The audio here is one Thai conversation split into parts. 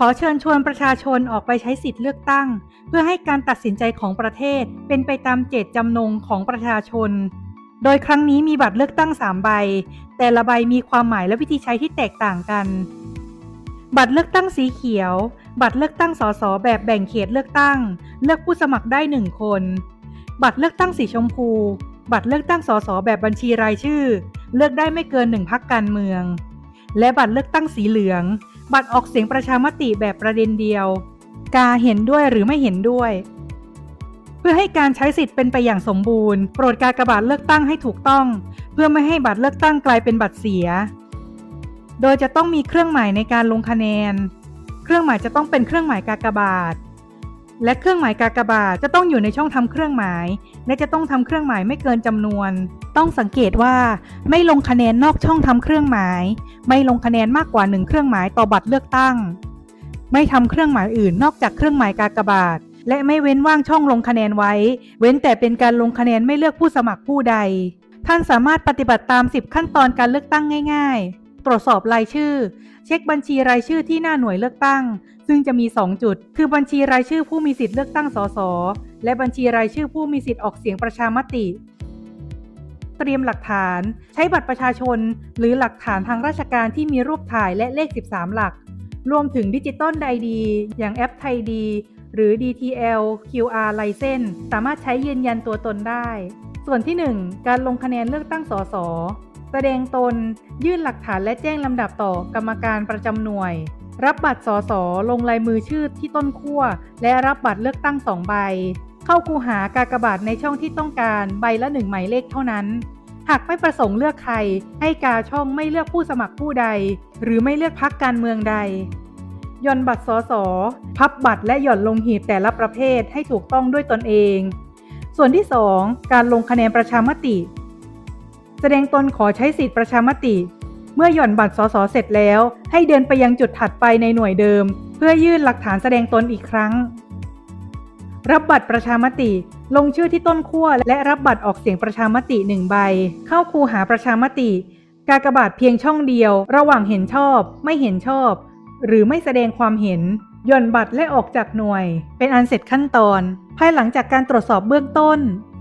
ขอเชิญชวนประชาชนออกไปใช้สิทธิ์เลือกตั้ง เพื่อให้การตัดสินใจของประเทศเป็นไปตามเจตจำนงของประชาชน โดยครั้งนี้มีบัตรเลือกตั้ง 3 ใบ แต่ละใบมีความหมายและวิธีใช้ที่แตกต่างกัน บัตรเลือกตั้งสีเขียว บัตรเลือกตั้งสสแบบแบ่งเขตเลือกตั้ง เลือกผู้สมัครได้ 1 คน บัตรเลือกตั้งสีชมพู บัตรเลือกตั้งสสแบบบัญชีรายชื่อ เลือกได้ไม่เกินหนึ่งพักการเมือง และบัตรเลือกตั้งสีเหลือง บัตรออกเสียงประชามติแบบประเด็นเดียว กาเห็นด้วยหรือไม่เห็นด้วย เพื่อให้การใช้สิทธิ์เป็นไปอย่างสมบูรณ์ โปรดการกระบาดเลือกตั้งให้ถูกต้อง เพื่อไม่ให้บัตรเลือกตั้งกลายเป็นบัตรเสีย โดยจะต้องมีเครื่องหมายในการลงคะแนน เครื่องหมายจะต้องเป็นเครื่องหมายกากบาท และเครื่องหมายกากบาทจะต้องอยู่ในช่องทำเครื่องหมาย และจะต้องทำเครื่องหมายไม่เกินจำนวน ต้องสังเกตว่า ไม่ลงคะแนนนอกช่องทำเครื่องหมาย ไม่ลงคะแนนมากกว่าหนึ่งเครื่องหมายต่อบัตรเลือกตั้ง ไม่ทำเครื่องหมายอื่นนอกจากเครื่องหมายกากบาท และไม่เว้นว่างช่องลงคะแนนไว้ เว้นแต่เป็นการลงคะแนนไม่เลือกผู้สมัครผู้ใด ท่านสามารถปฏิบัติตาม 10 ขั้นตอนการเลือกตั้งง่าย ๆ ตรวจสอบรายชื่อ เช็คบัญชีรายชื่อที่หน้าหน่วยเลือกตั้ง ซึ่งจะมี 2 จุด คือบัญชีรายชื่อผู้มีสิทธิ์เลือกตั้งสสและบัญชีรายชื่อผู้มีสิทธิ์ออกเสียงประชามติ เตรียมหลักฐาน ใช้บัตรประชาชน หรือหลักฐานทางราชการที่มีรูปถ่ายและเลข 13 หลัก รวมถึงดิจิตอลไดดี อย่างแอปไทยดี หรือ DTL QR License สามารถใช้ยืนยันตัวตนได้ ส่วนที่ 1 การลงคะแนนเลือกตั้งสส แสดงตน ยื่นหลักฐานและแจ้งลำดับต่อกรรมการประจำหน่วย รับบัตรสสลงลายมือชื่อที่ต้นขั้วและรับบัตรเลือกตั้งสองใบ เข้าคูหากากบาทในช่องที่ต้องการใบละหนึ่งหมายเลขเท่านั้น หากไม่ประสงค์เลือกใคร ให้กาช่องไม่เลือกผู้สมัครผู้ใด หรือไม่เลือกพักการเมืองใดย่อนบัตรสสพับบัตรและหย่อนลงหีบแต่ละประเภทให้ถูกต้องด้วยตนเอง ส่วนที่ 2 การลงคะแนนประชามติ แสดงตนขอใช้สิทธิประชามติ เมื่อหย่อนบัตรสสเสร็จแล้ว ให้เดินไปยังจุดถัดไปในหน่วยเดิม เพื่อยื่นหลักฐานแสดงตนอีกครั้ง รับบัตรประชามติ ลงชื่อที่ต้นขั้วและรับบัตรออกเสียงประชามติหนึ่งใบ เข้าคูหาประชามติ กากบาทเพียงช่องเดียว ระหว่างเห็นชอบ ไม่เห็นชอบ หรือไม่แสดงความเห็น หย่อนบัตรและออกจากหน่วย เป็นอันเสร็จขั้นตอน ภายหลังจากการตรวจสอบเบื้องต้น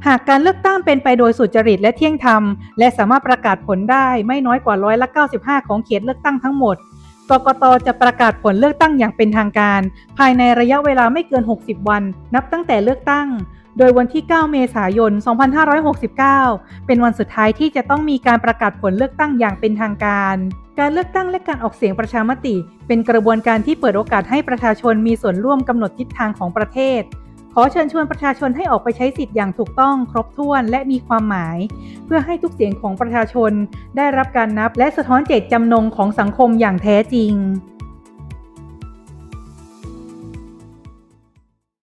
หากการเลือกตั้งเป็นไปโดยสุจริตและเที่ยงธรรม และสามารถประกาศผลได้ไม่น้อยกว่าร้อยละ95 ของเขตเลือกตั้งทั้งหมดกกตจะประกาศผลเลือกตั้งอย่างเป็นทางการ ภายในระยะเวลาไม่เกิน 60 วัน นับตั้งแต่เลือกตั้ง โดยวันที่ 9 เมษายน 2569 เป็นวันสุดท้ายที่จะต้องมีการประกาศผลเลือกตั้งอย่างเป็นทางการ การเลือกตั้งและการออกเสียงประชามติ เป็นกระบวนการที่เปิดโอกาสให้ประชาชนมีส่วนร่วมกำหนดทิศทางของประเทศ ขอเชิญชวนประชาชนให้ออกไปใช้สิทธิ์อย่างถูกต้อง ครบถ้วนและมีความหมาย เพื่อให้ทุกเสียงของประชาชนได้รับการนับ และสะท้อนเจตจำนงของสังคมอย่างแท้จริง